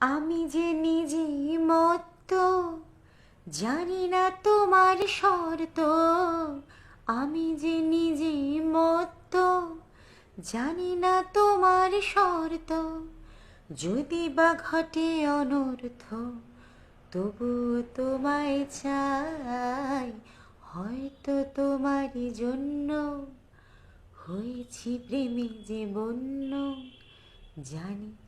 আমি যে নিজেই মত্ত, জানি না তোমার শর্ত। আমি যে নিজেই মত্ত, জানি না তোমার শর্ত। যদি বা ঘটে অনর্থ তবু তোমায় চাই, হয়তো তোমারই জন্য। হয়েছি প্রেমে যে বন্য, জানি